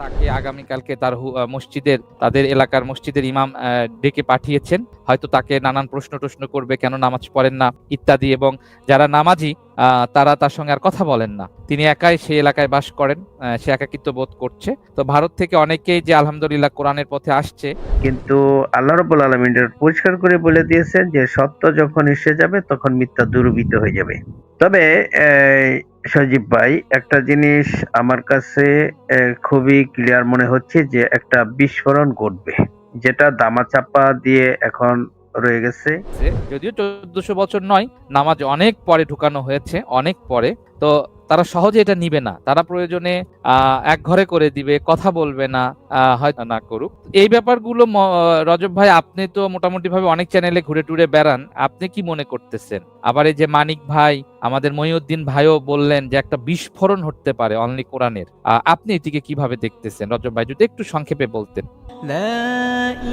তাকে আগামীকালকে তার মসজিদের, তাদের এলাকার মসজিদের ইমাম ডেকে পাঠিয়েছেন। হয়তো তাকে নানান প্রশ্ন টশ্ন করবে, কেন নামাজ পড়েন না, ইত্যাদি। এবং যারা নামাজি তারা তার সঙ্গে আর কথা বলেন না। তিনি একাই সেই এলাকায় বাস করেন সে একাকিত্ব বোধ করছে। তো ভারত থেকে অনেকেই যে আলহামদুলিল্লাহ কোরআনের পথে আসছে, কিন্তু আল্লাহ রব্বুল আলমিন পরিষ্কার করে বলে দিয়েছেন যে সত্য যখন এসে যাবে, তখন মিথ্যা দুর্বৃত হয়ে যাবে। তবে সজীব ভাই, একটা জিনিস আমার কাছে খুবই ক্লিয়ার মনে হচ্ছে যে একটা বিস্ফোরণ ঘটবে, যেটা দামাচাপা দিয়ে এখন রয়ে গেছে। যদিও চোদ্দশো বছর নয়, নামাজ অনেক পরে ঢুকানো হয়েছে, অনেক পরে। তো তারা সহজে এটা নিবে না। তারা প্রয়োজনে এক ঘরে করে দিবে, কথা বলবে না হয়তো না করুক। এই ব্যাপারগুলো রজব ভাই, আপনি তো মোটামুটি ভাবে অনেক চ্যানেলে ঘুরে টুরে বেড়ান। আপনি কি মনে করতেছেন? আবার এই যে মানিক ভাই, আমাদের মহিউদ্দিন ভাইও বললেন যে একটা বিস্ফোরণ হতে পারে অনলি কোরআনের। আপনি এটিকে কীভাবে দেখতেছেন? রজব ভাই, যদি একটু সংক্ষেপে বলতেন। লা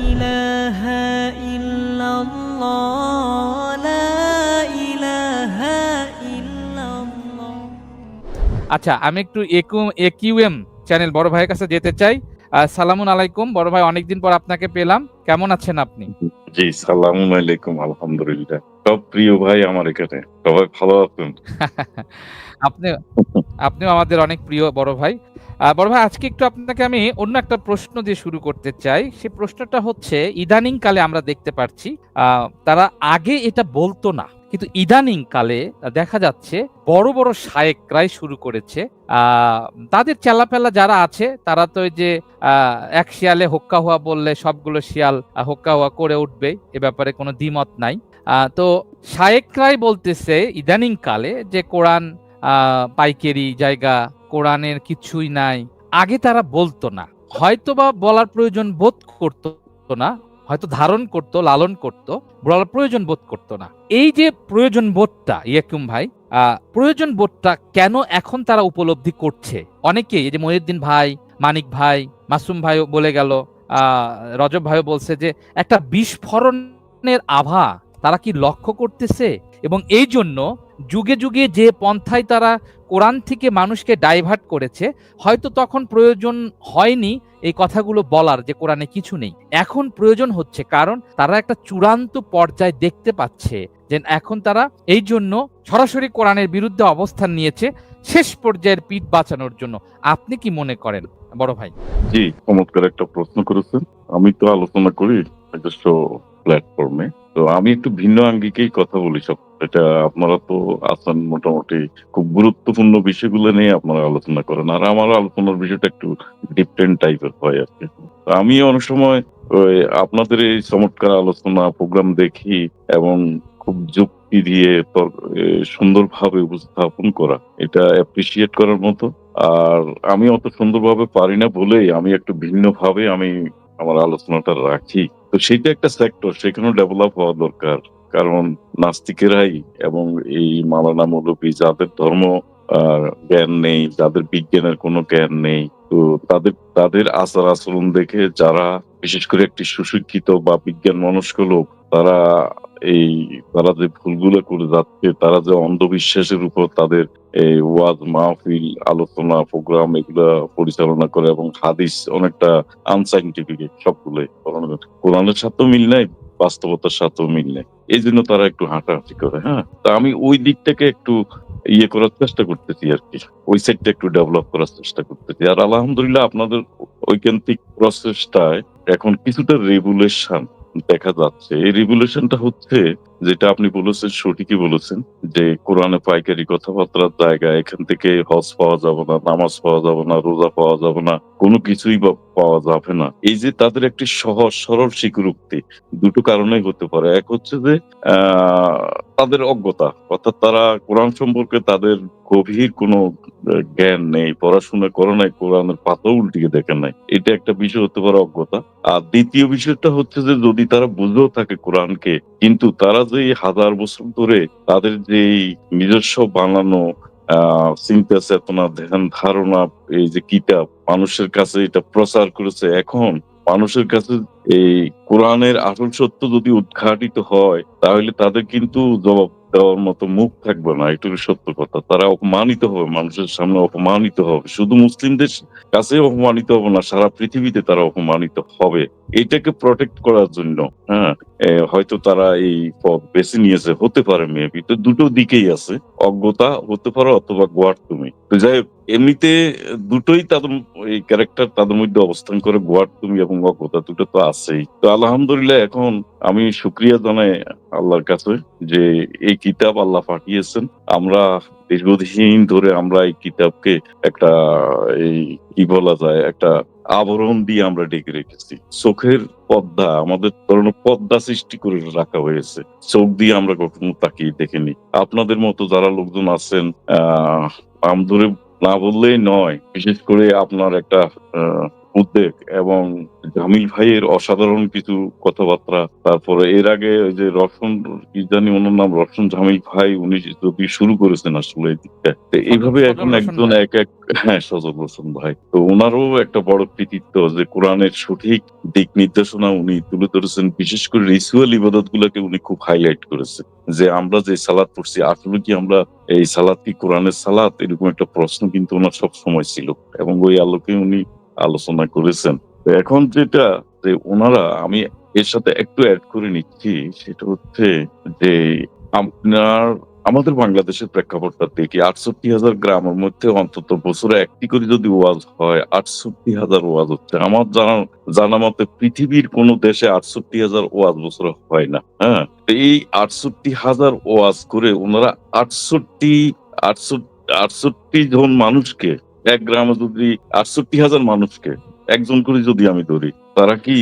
ইলাহা আচ্ছা আমি একটু একিউএম চ্যানেল বড় ভাইয়ের কাছে যেতে চাই। সালামুন আলাইকুম বড় ভাই অনেকদিন পর আপনাকে পেলাম। কেমন আছেন আপনি? জি সালাম আলাইকুম আলহামদুলিল্লাহ। সব প্রিয় ভাই আমার এখানে। সবাই ভালো আছেন? আপনি আপনিও আমাদের অনেক প্রিয় বড় ভাই। বড় ভাই আজকে একটু আপনাকে আমি অন্য একটা প্রশ্ন দিয়ে শুরু করতে চাই। সে প্রশ্নটা হচ্ছে ইদানিং কালে আমরা দেখতে পাচ্ছি আহ, তারা আগে এটা বলতো না। কিন্তু ইদানিং কালে দেখা যাচ্ছে বড় বড় শায়েকরাই শুরু করেছে। তাদের চেলাপেলা যারা আছে, তারা তো যে এক শিয়ালে হোক্কা হওয়া বললে সবগুলো শিয়াল হোক্কা হওয়া করে উঠবে, এ ব্যাপারে কোনো দ্বিমত নাই। তো শায়েকরাই বলতেছে ইদানিং কালে যে কোরআন পাইকারি জায়গা, কোরআনের কিছুই নাই। আগে তারা বলতো না। হয়তোবা বলার প্রয়োজন বোধ করতো না হয়তো ধারণ করতো, লালন করতো, বলার প্রয়োজন বোধ করতো না। এই যে প্রয়োজন বোধটা, ইয়াকুম ভাই প্রয়োজন বোধটা কেন এখন তারা উপলব্ধি করছে? অনেকেই যে মহিউদ্দিন ভাই, মানিক ভাই, মাসুম ভাই বলে গেল রজব ভাইও বলছে যে, একটা বিস্ফোরণের আভা তারা কি লক্ষ্য করতেছে? এবং এই জন্য যুগে যুগে যে পন্থায় তারা কোরআন থেকে মানুষকে ডাইভার্ট করেছে, হয়তো তখন প্রয়োজন হয়নি এই কথাগুলো বলার যে কোরআনে কিছু নেই। এখন প্রয়োজন হচ্ছে কারণ তারা একটা চূড়ান্ত পর্যায়ে দেখতে পাচ্ছে যে এখন তারা এই জন্য সরাসরি কোরআনের বিরুদ্ধে অবস্থান নিয়েছে শেষ পর্যায়ের পিঠ বাঁচানোর জন্য। আপনি কি মনে করেন, বড় ভাই? জি, চমৎকার একটা প্রশ্ন করেছেন। আমি তো আলোচনা করি, নিজস্ব প্ল্যাটফর্মে তো আমি একটু ভিন্ন আঙ্গিকেই কথা বলি সব। এটা আপনারা তো আছেন মোটামুটি খুব গুরুত্বপূর্ণ বিষয়গুলো নিয়ে আপনারা আলোচনা করেন। আর আমার আলোচনার বিষয়টা একটু ডিফারেন্ট টাইপের হয় আর কি। আমি অনেক সময় ওই আপনাদের এই চমৎকার আলোচনা প্রোগ্রাম দেখি এবং খুব যুক্তি দিয়ে সুন্দরভাবে উপস্থাপন করা। এটা অ্যাপ্রিসিয়েট করার মতো। আর আমি অত সুন্দরভাবে পারি না বলেই আমি একটু ভিন্ন ভাবে আমি আমার আলোচনাটা রাখি। তো সেটা একটা সেক্টর সেখানেও ডেভেলপ হওয়া দরকার। কারণ নাস্তিকেরাই এবং এই মালানা মৌলবী যাদের ধর্ম জ্ঞান নেই, যাদের বিজ্ঞানের কোনো জ্ঞান নেই, তো তাদের তাদের আচার আচরণ দেখে যারা বিশেষ করে একটি সুশিক্ষিত বা বিজ্ঞান মনস্ক লোক, তারা এই তারা যে ভুলগুলো করে যাচ্ছে, তারা যে অন্ধবিশ্বাসের উপর তাদের এই ওয়াজ মাহফিল, আলোচনা, প্রোগ্রাম এগুলা পরিচালনা করে এবং হাদিস অনেকটা আনসাইন্টিফিক সবগুলোই কোরআনের সাথেও মিল নাই, বাস্তবতার সাথেও মিল নেই। এই জন্য তারা একটু হাঁটাহাঁটি করে হ্যাঁ? তা আমি ওই দিকটাকে একটু ইয়ে করার চেষ্টা করতেছি আর কি। ওই সাইডটা একটু ডেভেলপ করার চেষ্টা করতেছি। আর আলহামদুলিল্লাহ আপনাদের ঐকান্তিক প্রসেসটায় এখন কিছুটা রেগুলেশন দেখা যাচ্ছে। এই রিভলিউশনটা হচ্ছে যেটা আপনি বলেছেন সঠিকই বলেছেন যে কোরআনে পাইকারি কথাবার্তার জায়গা এখান থেকে হজ পাওয়া যাবে না নামাজ পাওয়া যাবে না রোজা পাওয়া যাবে না কোনো কিছুই পাওয়া যাবে না। এই যে তাদের একটি সহজ সরল স্বীকৃতি দুটো কারণে হতে পারে। এক হচ্ছে যে আহ, তাদের অজ্ঞতা। অর্থাৎ তারা কোরআন সম্পর্কে তাদের গভীর কোনো জ্ঞান নেই, পড়াশোনা করে নাই, কোরআনের পাতা উল্টিকে দেখে নাই। এটা একটা বিষয় হতে পারে অজ্ঞতা। আর দ্বিতীয় বিষয়টা হচ্ছে যে, যদি তারা বুঝেও থাকে কোরআনকে, কিন্তু তারা যে হাজার বছর ধরে তাদের যে নিজস্ব বানানো চিন্তা চেতনা ধ্যান ধারণা এই যে কিতাব, মানুষের কাছে এটা প্রচার করেছে, এখন মানুষের কাছে এই কোরআনের আসল সত্য যদি উদ্ঘাটিত হয়, তাহলে তাদের কিন্তু জবাব দেওয়ার মতো মুখ থাকবে না। এটুকু সত্য কথা। তারা অপমানিত হবে, মানুষের সামনে অপমানিত হবে। শুধু মুসলিমদের কাছে অপমানিত হবে না, সারা পৃথিবীতে তারা অপমানিত হবে। এটাকে প্রটেক্ট করার জন্য হ্যাঁ হয়তো তারা এই পথ বেছে নিয়েছে। হতে পারে মেবি তো দুটো দিকেই আছে। অজ্ঞতা হতে পারে অথবা গোয়ার তুমি। তো যাই এমনিতে দুটোই তাদের এই ক্যারেক্টার তাদের মধ্যে অবস্থান করে গোয়ার তুমি এবং অজ্ঞতা দুটো তো আছেই। তো আলহামদুলিল্লাহ এখন আমি শুক্রিয়া জানাই আল্লাহর কাছে যে এই কিতাব আল্লাহ পাঠিয়েছেন। আমরা দীর্ঘদিন ধরে আমরা এই কিতাবকে একটা এই কি বলা যায়, একটা আবরণ দিয়ে আমরা ডেকে রেখেছি। চোখের পদ্মা আমাদের ধরনের পর্দা সৃষ্টি করে রাখা হয়েছে। চোখ দিয়ে আমরা কখনো তাকিয়ে দেখিনি। আপনাদের মতো যারা লোকজন আছেন, আহ নাম ধরে না বললেই নয়। বিশেষ করে আপনার একটা উদ্বেগ এবং জামিল ভাইয়ের অসাধারণ কিছু কথাবার্তা। তারপরে এর আগে ওই যে রসন কি জানি ওনার নাম রসন জামিল ভাই উনি যদি শুরু করেছেন আসলে এই দিকটা। তো এইভাবে এখন একজন এক এক হ্যাঁ সজল হোসেন ভাই। তো ওনারও একটা বড় কৃতিত্ব যে কোরআনের সঠিক দিক নির্দেশনা উনি তুলে ধরেছেন। বিশেষ করে রিচুয়াল ইবাদত গুলাকে উনি খুব হাইলাইট করেছেন। যে আমরা যে সালাদ পড়ছি আসলে কি আমরা এই সালাদ কি কোরআনের সালাদ এরকম একটা প্রশ্ন কিন্তু ওনার সব সময় ছিল। এবং ওই আলোকে উনি আলোচনা করেছেন। এখন যেটা যে ওনারা, আমি এর সাথে একটু অ্যাড করে নিচ্ছি, সেটা হচ্ছে যে আপনার, আমাদের বাংলাদেশের প্রেক্ষাপটটা দেখি, আটষট্টি হাজার গ্রামের মধ্যে অন্তত বছরে একটি করে যদি ওয়াজ হয়, আটষট্টি হাজার ওয়াজ হচ্ছে। আমার জানা জানা মতে পৃথিবীর কোন দেশে আটষট্টি হাজার ওয়াজ বছরে হয় না হ্যাঁ? এই আটষট্টি হাজার ওয়াজ করে ওনারা আটষট্টি আটষট্টি আটষট্টি জন মানুষকে এক গ্রামে যদি আটষট্টি হাজার মানুষকে একজন করে যদি আমি ধরি, তারা কি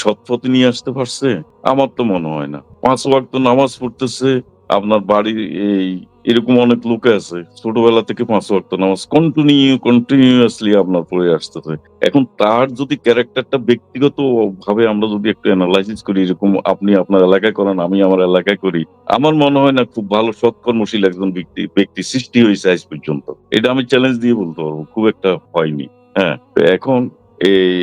সৎপথে সৎ নিয়ে আসতে পারছে? আমার তো মনে হয় না। পাঁচ ওয়াক্ত নামাজ পড়তেছে, আপনার বাড়ির এই এরকম অনেক লোক আছে, ছোটবেলা থেকে পাঁচ ওয়াক্ত নামাজ কন্টিনিউ কন্টিনিউয়াসলি আপনার পড়ে আসতেছে এখন তার যদি ক্যারেক্টারটা ব্যক্তিগত ভাবে আমরা যদি একটু অ্যানালাইসিস করি, এরকম আপনি আপনার এলাকায় করেন, আমি আমার এলাকায় করি, আমার মনে হয় না খুব ভালো সৎকর্মশীল একজন ব্যক্তি ব্যক্তি সৃষ্টি হয়েছে আজ পর্যন্ত। এটা আমি চ্যালেঞ্জ দিয়ে বলতে পারব, খুব একটা হয়নি হ্যাঁ। এখন এই,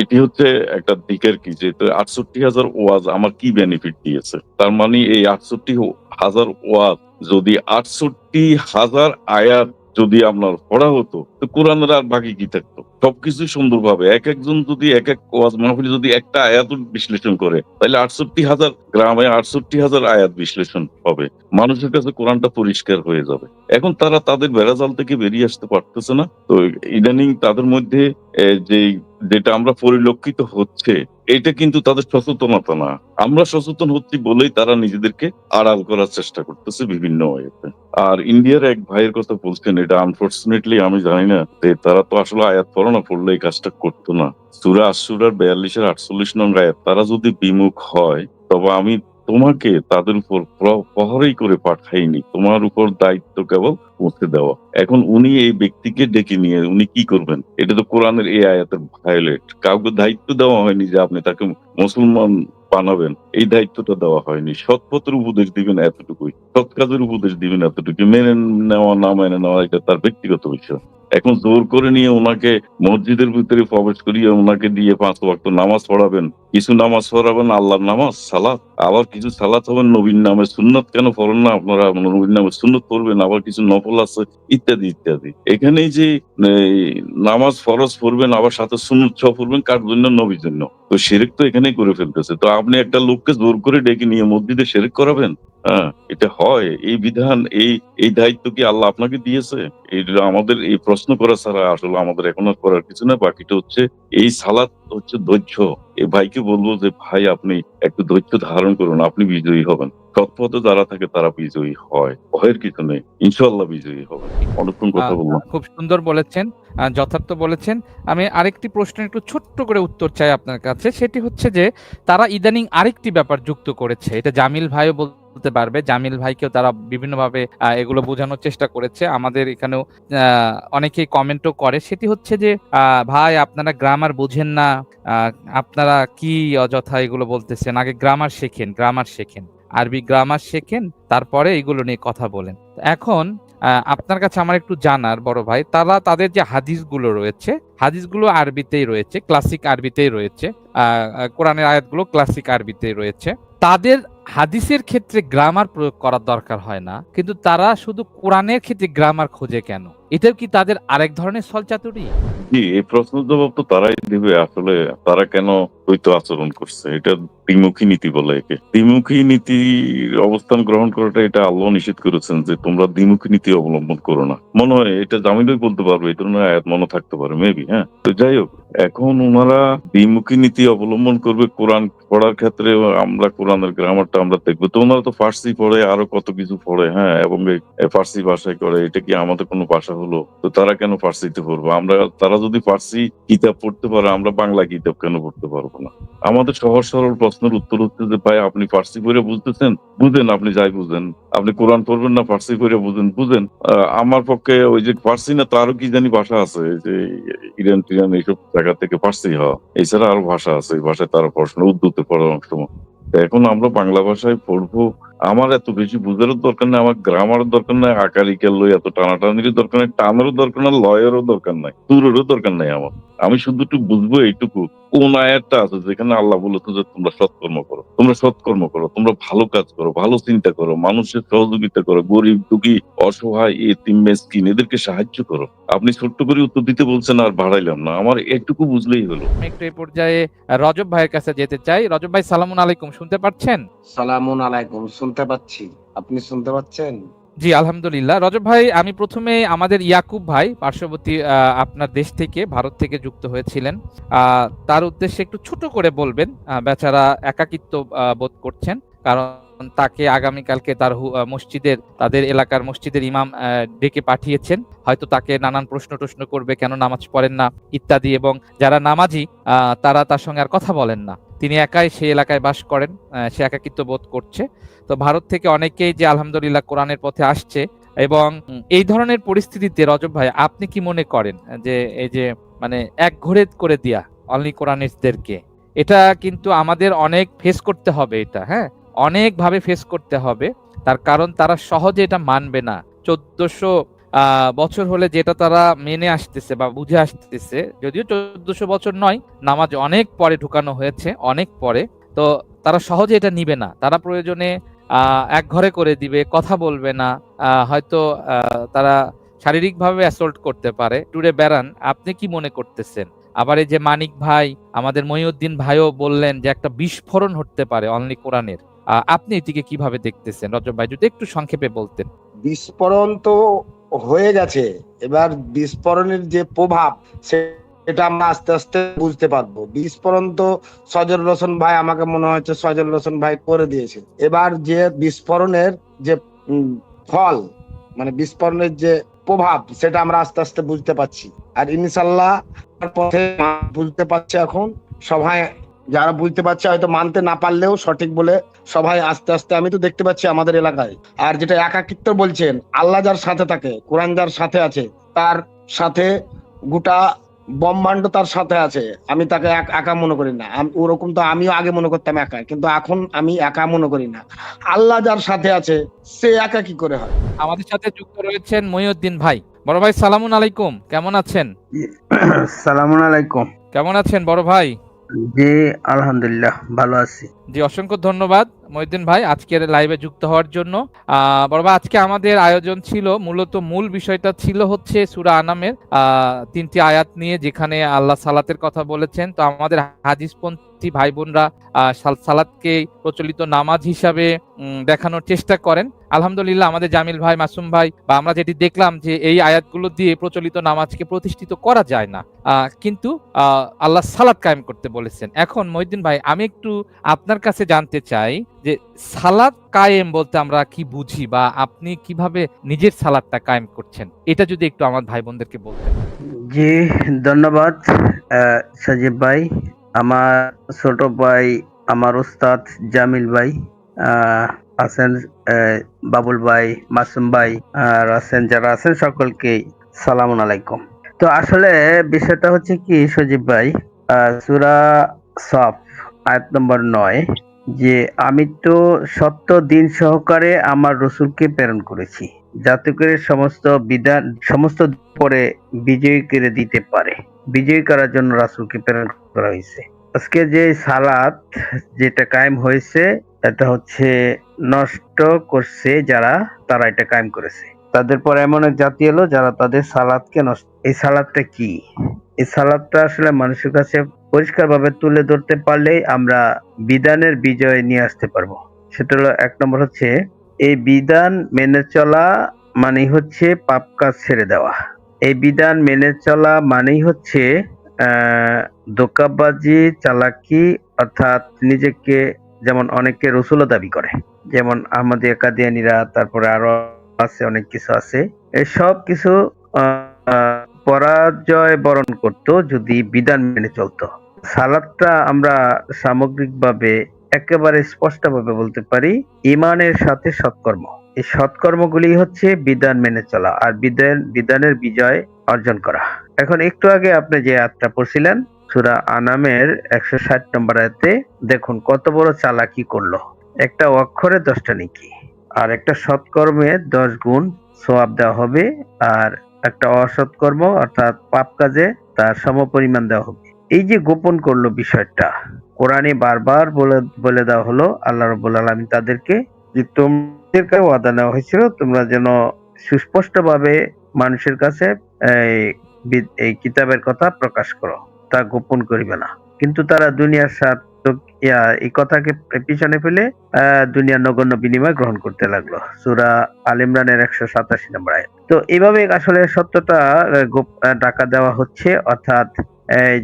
এটি হচ্ছে একটা দিকের কি, যে আটষট্টি হাজার ওয়াজ আমার কি বেনিফিট দিয়েছে? তার মানে এই আটষট্টি হাজার ওয়াজ যদি আটষট্টি হাজার আয়াত যদি আপনার পড়া হতো, তো কোরআনের আর বাকি কি থাকতো? সবকিছু সুন্দরভাবে। এক একজন যদি এক এক ওয়াজ মাহফিল যদি একটা আয়াত বিশ্লেষণ করে, তাহলে আটষট্টি হাজার গ্রামে আটষট্টি হাজার আয়াত বিশ্লেষণ হবে। মানুষের কাছে কোরআনটা পরিষ্কার হয়ে যাবে। এখন তারা তাদের বেড়াজাল থেকে বেরিয়ে আসতে পারতেছে না। তো ইদানিং তাদের মধ্যে যে যেটা আমরা পরিলক্ষিত হচ্ছে এটা কিন্তু তাদের সচেতনতা না। আমরা সচেতন হচ্ছি বলেই তারা নিজেদেরকে আড়াল করার চেষ্টা করতেছে বিভিন্ন ওয়েতে। আর ইন্ডিয়ার এক ভাইয়ের কথা বলছেন, এটা আনফর্চুনেটলি আমি জানি না, যে তারা তো আসলে আয়াত পড়ো না, পড়লে এই কাজটা করতো না। সুরা আশুরার বিয়াল্লিশের আটচল্লিশ নং আয়াত, তারা যদি বিমুখ হয়, তবে আমি তোমাকে তাদের উপর প্রহরেই করে পাঠাইনি। তোমার উপর দায়িত্ব কেবল পৌঁছে দেওয়া। এখন উনি এই ব্যক্তিকে ডেকে নিয়ে উনি কি করবেন? এটা তো কোরআনের এই আয়াতের ভায়োলেট কাউকে দায়িত্ব দেওয়া হয়নি যে আপনি তাকে মুসলমান বানাবেন এই দায়িত্বটা দেওয়া হয়নি। সৎ পথের উপদেশ দিবেন এতটুকুই। সৎ কাজের উপদেশ দিবেন এতটুকু মেনে নেওয়া, না মেনে নেওয়া, এটা তার ব্যক্তিগত বিষয়। এখন জোর করে নিয়ে ওনাকে মসজিদের ভিতরে প্রবেশ করিয়ে ওনাকে দিয়ে পাঁচ ওয়াক্ত নামাজ পড়াবেন। কিছু নামাজ পড়াবেন, আল্লাহর নামাজ, সালাত। আবার কিছু সালাত হবেন নবীন নামে সুন্নত কেন পড়েন না আপনারা? নবীন নামে সুন্নত পড়বেন, আবার কিছু নফল আছে, ইত্যাদি ইত্যাদি। এখানে যে নামাজ ফরজ পড়বেন, আবার সাথে সুন্নত পড়বেন, কার জন্য? নবীর জন্য। তো শেরেক তো এখানেই করে ফেলতেছে। তো আপনি একটা লোককে জোর করে ডেকে নিয়ে মসজিদে শেরেক করাবেন? হ্যাঁ এটা হয়। এই বিধান, এই এই দায়িত্ব কি আল্লাহ আপনাকে দিয়েছে? এই আমাদের এই প্রশ্ন করা ছাড়া আসলে আমাদের এখন আর করার কিছু না, বাকিটা হচ্ছে এই সালাত হচ্ছে ধৈর্য। এই ভাইকে বলব যে, ভাই, আপনি একটু ধৈর্য ধারণ করুন, আপনি বিজয়ী হবেন। সৎপথে যারা থাকে তারা বিজয়ী হয়। ভয়ের কিছু নেই। ইনশাল্লাহ বিজয়ী হবে। অনেকক্ষণ কথা বললাম। খুব সুন্দর বলেছেন যথার্থ বলেছেন। আমি আরেকটি প্রশ্নের একটু ছোট্ট করে উত্তর চাই আপনার কাছে। সেটি হচ্ছে যে তারা ইদানিং আরেকটি ব্যাপার যুক্ত করেছে। এটা জামিল ভাইও বলতে পারবে। জামিল ভাইকেও তারা বিভিন্নভাবে এগুলো বোঝানোর চেষ্টা করেছে। আমাদের এখানেও আহ, অনেকেই কমেন্টও করে। সেটি হচ্ছে যে আহ, ভাই আপনারা গ্রামার বুঝেন না। আহ, আপনারা কি অযথা এগুলো বলতেছেন? আগে গ্রামার শেখেন গ্রামার শেখেন। আরবি গ্রামার শেখেন, তারপরে এগুলো নিয়ে কথা বলেন। এখন আপনার কাছে আমার একটু জানার, বড় ভাই, তারা তাদের যে হাদিসগুলো রয়েছে, হাদিসগুলো আরবিতেই রয়েছে ক্লাসিক আরবিতেই রয়েছে কোরআনের আয়াতগুলো ক্লাসিক আরবিতেই রয়েছে। তাদের হাদিসের ক্ষেত্রে গ্রামার প্রয়োগ করার দরকার হয় না, কিন্তু তারা শুধু কোরআনের ক্ষেত্রে গ্রামার খোঁজে কেন? এটাও কি তাদের আরেক ধরনের সলচাতুরি জি, এই প্রশ্ন জবাব তো তারাই দিবে, আসলে তারা কেন দ্বৈত আচরণ করছে? এটা দ্বিমুখী নীতি বলে একে। দ্বিমুখী নীতির অবস্থান গ্রহণ করাটা এটা আল্লাহ নিষেধ করেছেন যে তোমরা দ্বিমুখী নীতি অবলম্বন করো না। মনে হয় এটা জামিলই বলতে পারবে ধরনের আয়াত মনে থাকতে পারে মেবি হ্যাঁ? তো যাই হোক, এখন ওনারা দ্বিমুখী নীতি অবলম্বন করবে কোরআন পড়ার ক্ষেত্রে, আমরা কোরআনের গ্রামারটা আমরা দেখব। তো ওনারা তো ফার্সি পড়ে, আরও কত কিছু পড়ে হ্যাঁ? এবং ফার্সি ভাষায় করে, এটা কি আমাদের কোনো ভাষা হলো? তো তারা কেন ফার্সিতে পড়ব? আমরা, তারা যদি ফার্সি কিতাব পড়তে পারে, আমরা বাংলা কিতাব কেন পড়তে পারব না? আমাদের সহজ সরল প্রশ্নের উত্তর হচ্ছে যে, ভাই, আপনি ফার্সি পড়ে বুঝতেছেন? বুঝেন, আপনি যাই বুঝেন। আপনি কোরআন পড়বেন না, ফার্সি পড়ে বুঝেন বুঝেন। আমার পক্ষে ওই যে ফার্সি না, তারও কি জানি ভাষা আছে যে ইরান, টিরান, এইসব জায়গা থেকে ফার্সি হওয়া এছাড়া আরও ভাষা আছে, এই ভাষায় তারা পড়াশোনা উর্দুতে পড়ার তো এখন আমরা বাংলা ভাষায় পড়ব। আমার এত বেশি বুঝারও দরকার নাই, আমার গ্রামারও দরকার নাই আকারিকের লই এত টানাটানির দরকার নাই, টানেরও দরকার নাই, লয়েরও দরকার নাই তুরেরও দরকার নাই আমার। আমি শুধু একটু বুঝব এইটুকু। কোন আয়াতটা আছে যেখানে আল্লাহ বলেছেন যে তোমরা সৎকর্ম করো। তোমরা সৎকর্ম করো তোমরা ভালো কাজ করো ভালো চিন্তা করো মানুষের সহযোগিতা করো গরিব দুঃখী অসহায় এতিম মেসকিন এদেরকে সাহায্য করো। আপনি ছোট্ট করে উত্তর দিতে বলছেন আর বাড়াইলাম না। আমার একটুকু বুঝলেই হলো। আমি একটু এই পর্যায়ে রজব ভাইয়ের কাছে যেতে চাই। রজব ভাই সালামুন আলাইকুম। শুনতে পাচ্ছেন? সালামুন আলাইকুম। শুনতে পাচ্ছি। আপনি শুনতে পাচ্ছেন? জি, আলহামদুলিল্লাহ। রজব ভাই, আমি প্রথমে আমাদের ইয়াকুব ভাই, পার্শ্ববর্তী আপনার দেশ থেকে, ভারত থেকে যুক্ত হয়েছিলেন। তার উদ্দেশ্যে একটু ছোট করে বলবেন বেচারা একাকিত্ব বোধ করছেন। কারণ তাকে আগামীকালকে তার মসজিদের, তাদের এলাকার মসজিদের ইমাম ডেকে পাঠিয়েছেন। হয়তো তাকে নানান প্রশ্ন টশ্ন করবে, কেন নামাজ পড়েন না, ইত্যাদি। এবং যারা নামাজি তারা তার সঙ্গে আর কথা বলেন না। তিনি একাই সেই এলাকায় বাস করেন সে একাকিত্ব বোধ করছে। তো ভারত থেকে অনেকেই যে আলহামদুলিল্লাহ কোরআনের পথে আসছে এবং এই ধরনের পরিস্থিতিতে রজব ভাই আপনি কি মনে করেন যে এই যে মানে এক ঘরে করে দিয়া অনলি কোরআনিস্টদেরকে এটা কিন্তু আমাদের অনেক ফেস করতে হবে এটা হ্যাঁ? অনেকভাবে ফেস করতে হবে। তার কারণ তারা সহজে এটা মানবে না। চোদ্দশো বছর হলে যেটা তারা মেনে আসতেছে বা বুঝে আসতেছে, যদিও চোদ্দশো বছর নয়, নামাজ অনেক পরে ঢুকানো হয়েছে, অনেক পরে। তো তারা সহজে এটা নিবে না। তারা প্রয়োজনে এক ঘরে করে দিবে, কথা বলবে না হয়তো তারা শারীরিকভাবে অ্যাসল্ট করতে পারে। টুরে বেড়ান, আপনি কি মনে করতেছেন? আবার এই যে মানিক ভাই, আমাদের মহিউদ্দিন ভাইও বললেন যে একটা বিস্ফোরণ হতে পারে অনলি কোরআনের। আপনি এটিকে কীভাবে দেখতেছেন? রজব ভাই, যদি একটু সংক্ষেপে বলতেন। বিস্ফোরণ তো হয়ে গেছে, এবার বিস্ফোরণের যে প্রভাব, সেটা আমরা আস্তে আস্তে বুঝতে পারব। বিস্ফোরণ তো সজল রোশন ভাই আমাকে মনে হচ্ছে সজল রোশন ভাই করে দিয়েছে। এবার যে বিস্ফোরণের যে ফল মানে বিস্ফোরণের যে প্রভাব, সেটা আমরা আস্তে আস্তে বুঝতে পারছি। আর ইনশাল্লাহ পথে বুঝতে পারছে এখন সবাই যারা বুঝতে পারছে হয়তো মানতে না পারলেও সঠিক বলে সবাই আস্তে আস্তে আমি তো দেখতে পাচ্ছি আমাদের এলাকায়। আর যেটা একাকিত্ব বলছেন আল্লাহ যার সাথে থাকে কোরআন যার সাথে আছে তার সাথে গোটা ব্রহ্মাণ্ড তার সাথে আছে আমি তাকে এক- একা মনে করি না। আম- ওরকম তো আমিও আগে মনে করতাম একা কিন্তু এখন আমি একা মনে করি না। আল্লাহ যার সাথে আছে সে একা কি করে হয়? আমাদের সাথে যুক্ত রয়েছেন মহিউদ্দিন ভাই। বড় ভাই সালামুন আলাইকুম। কেমন আছেন? সালামুন আলাইকুম। কেমন আছেন বড় ভাই? জি, আলহামদুলিল্লাহ, ভালো আছি। জি, অসংখ্য ধন্যবাদ। মহিউদ্দিন ভাই, আজকের লাইভে যুক্ত হওয়ার জন্য। বড় আজকে আমাদের আয়োজন ছিল, মূলত মূল বিষয়টা ছিল হচ্ছে সুরা আনামের তিনটি আয়াত নিয়ে, যেখানে আল্লাহ সালাতের কথা বলেছেন। তো আমাদের হাদিসপন্থী ভাই বোনরা আহ, সাল- সালাতকে প্রচলিত নামাজ হিসাবে দেখানোর চেষ্টা করেন। আলহামদুলিল্লাহ আমাদের জামিল ভাই মাসুম ভাই বা আমরা যেটি দেখলাম যে এই আয়াতগুলো দিয়ে প্রচলিত নামাজকে প্রতিষ্ঠিত করা যায় না। কিন্তু আল্লাহ সালাদ কায়েম করতে বলেছেন। এখন মহিউদ্দিন ভাই আমি একটু আপনার কাছে জানতে চাই যে সালাদ কায়েম বলতে আমরা কি বুঝি বা আপনি কীভাবে নিজের সালাদটা কায়েম করছেন? এটা যদি একটু আমার ভাই বোনদেরকে বলতেন। জি ধন্যবাদ আহ, ভাই। আমার ছোট ভাই, আমার উস্তাদ জামিল ভাই আছেন বাবুল ভাই, মাসুম ভাই, আর আছেন যারা আছেন সকলকে সালাম আলাইকুম। তো আসলে বিষয়টা হচ্ছে কি সজীব ভাই সূরা সফ, আয়াত নম্বর নয়, যে আমি তো সত্য দিন সহকারে আমার রসুলকে প্রেরণ করেছি, যাতে করে সমস্ত বিধান, সমস্ত পরে বিজয়ী করে দিতে পারে। বিজয়ী করার জন্য রাসুলকে প্রেরণ করা হয়েছে। আজকে যে সালাত যেটা কায়েম হয়েছে, এটা হচ্ছে নষ্ট করছে যারা, তারা এটা কায়েম করেছে। তাদের পর এমন এক জাতি এলো যারা তাদের সালাদকে নষ্ট এই সালাদটা কি? এই সালাদটা আসলে মানুষের কাছে পরিষ্কারভাবে তুলে ধরতে পারলেই আমরা বিধানের বিজয় নিয়ে আসতে পারব। সেটা হলো এক নম্বর হচ্ছে, এই বিধান মেনে চলা মানে হচ্ছে পাপ কাজ ছেড়ে দেওয়া। এই বিধান মেনে চলা মানেই হচ্ছে আহ ধোকাবাজি, চালাকি অর্থাৎ নিজেকে যেমন অনেকে রসুলও দাবি করে, যেমন আহমদিয়া কাদিয়ানিরা তারপরে আরও আছে, অনেক কিছু আছে। এই সব কিছু পরাজয় বরণ করত যদি বিধান মেনে চলতো। সালাদটা আমরা সামগ্রিকভাবে একেবারে স্পষ্টভাবে বলতে পারি, ইমানের সাথে সৎকর্ম। এই সৎকর্মগুলি হচ্ছে বিধান মেনে চলা আর বিধান, বিধানের বিজয় অর্জন করা। এখন একটু আগে আপনি যে আয়াতটা পড়ছিলেন, সূরা আনামের একশো ষাট নম্বর আয়াতে, দেখুন কত বড় চালাকি করল। একটা অক্ষরে দশটা নেকি, আর একটা সৎকর্মে দশ গুণ সোয়াব দেওয়া হবে, আর একটা অসৎকর্ম, অর্থাৎ পাপ কাজে তার সমপরিমাণ দেওয়া হবে। এই যে গোপন করল বিষয়টা, কোরআনে বারবার বলে বলে দেওয়া হলো, আল্লাহ রবুল আলমী তাদেরকে যে তোমাদেরকে ওয়াদা নেওয়া হয়েছিল। তোমরা যেন সুস্পষ্টভাবে মানুষের কাছে এই কিতাবের কথা প্রকাশ করো। তা গোপন করিবে না। কিন্তু তারা দুনিয়ার ইয়া, এই কথাকে পিছনে ফেলে দুনিয়ার নগণ্য বিনিময় গ্রহণ করতে লাগল। সুরা আল ইমরানের একশো সাতাশি নম্বর আয়াত। তো এইভাবে আসলে সত্যটা ঢাকা দেওয়া হচ্ছে। অর্থাৎ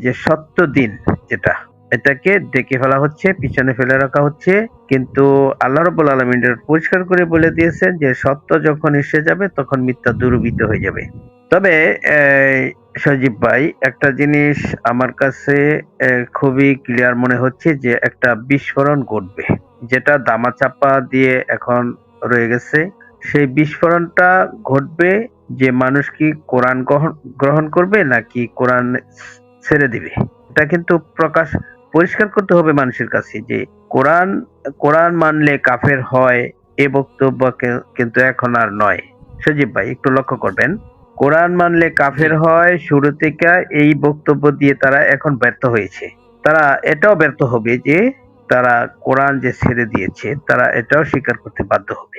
যে সত্য দিন যেটা এটাকে ডেকে ফেলা হচ্ছে, পিছনে ফেলে রাখা হচ্ছে। কিন্তু আল্লাহ রবুল আলমিন পরিষ্কার করে বলে দিয়েছেন যে, সত্য যখন এসে যাবে, তখন মিথ্যা দুর্বৃত হয়ে যাবে। তবে সজীব ভাই, একটা জিনিস আমার কাছে খুবই ক্লিয়ার মনে হচ্ছে যে, একটা বিস্ফোরণ ঘটবে। যেটা দামাচাপা দিয়ে এখন রয়ে গেছে। সেই বিস্ফোরণটা ঘটবে যে, মানুষ কি কোরআন গ্রহণ করবে, নাকি কোরআন ছেড়ে দিবে? এটা কিন্তু প্রকাশ পরিষ্কার করতে হবে মানুষের কাছে যে কোরআন কোরআন মানলে কাফের হয় এ বক্তব্য কিন্তু এখন আর নয়। সজীব ভাই, একটু লক্ষ্য করবেন। কোরআন মানলে কাফের হয়, শুরু থেকে এই বক্তব্য দিয়ে তারা এখন ব্যর্থ হয়েছে। তারা এটাও ব্যর্থ হবে যে তারা কোরআন যে ছেড়ে দিয়েছে, তারা এটাও স্বীকার করতে বাধ্য হবে।